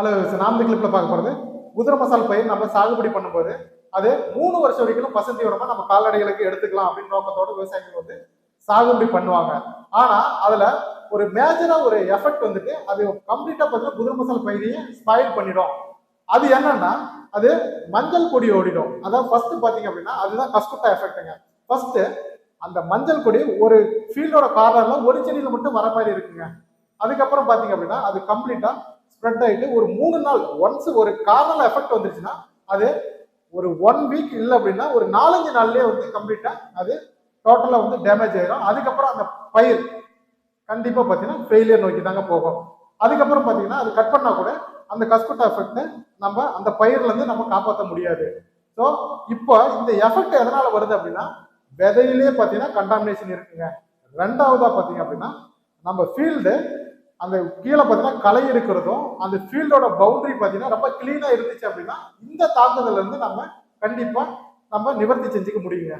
Hello நாம் இந்த கிளிப்பில் பார்க்க போகிறது குதிரை மசால் பயிர் நம்ம சாகுபடி பண்ணும்போது அது மூணு வருஷம் வரைக்கும் பசந்தி உரமா நம்ம கால்நடைகளுக்கு எடுத்துக்கலாம் அப்படின்னு நோக்கத்தோடு விவசாயிகள் வந்து சாகுபடி பண்ணுவாங்க. ஆனால் அதில் ஒரு மேஜராக ஒரு எஃபெக்ட் வந்துட்டு அது கம்ப்ளீட்டாக பார்த்தீங்கன்னா குதிரை மசால் பயிரையே ஸ்பாயில் பண்ணிடும். அது என்னன்னா அது மஞ்சள் கொடி ஓடிடும். அதாவது ஃபர்ஸ்ட் பார்த்தீங்க அப்படின்னா அதுதான் கஸ்குட்டா எஃபெக்ட்டுங்க ஃபர்ஸ்ட் அந்த மஞ்சள் கொடி ஒரு ஃபீல்டோட கார்னரில் ஒரு செடியில் மட்டும் வர மாதிரி இருக்குங்க. அதுக்கப்புறம் பார்த்தீங்க அப்படின்னா அது கம்ப்ளீட்டாக ஸ்ப்ரெட் ஆகிட்டு ஒரு மூணு நாள் ஒன்ஸ் ஒரு கார்னல் எஃபெக்ட் வந்துருச்சுன்னா அது ஒரு ஒன் வீக் இல்லை அப்படின்னா ஒரு நாலஞ்சு நாள்லயே வந்து கம்ப்ளீட்டாக அது டோட்டலாக வந்து டேமேஜ் ஆயிடும் அதுக்கப்புறம் அந்த பயிர் கண்டிப்பாக பார்த்தீங்கன்னா ஃபெயிலியர் நோக்கி தாங்க போகும். அதுக்கப்புறம் பார்த்தீங்கன்னா அது கட் பண்ணால் கூட அந்த கஸ்குட்டா எஃபெக்ட் நம்ம அந்த பயிர்லேருந்து நம்ம காப்பாற்ற முடியாது. ஸோ இப்போ இந்த எஃபெக்ட் எதனால் வருது அப்படின்னா விதையிலே பார்த்தீங்கன்னா கண்டாமினேஷன் இருக்குங்க. ரெண்டாவதாக பார்த்தீங்க அப்படின்னா நம்ம ஃபீல்டு அந்த கீழே பார்த்தீங்கன்னா களை இருக்கிறதும் அந்த ஃபீல்டோட பவுண்டரி பார்த்தீங்கன்னா ரொம்ப க்ளீனாக இருந்துச்சு அப்படின்னா இந்த தாக்குதல்ல இருந்து நம்ம கண்டிப்பாக நம்ம நிவர்த்தி செஞ்சுக்க முடியுங்க.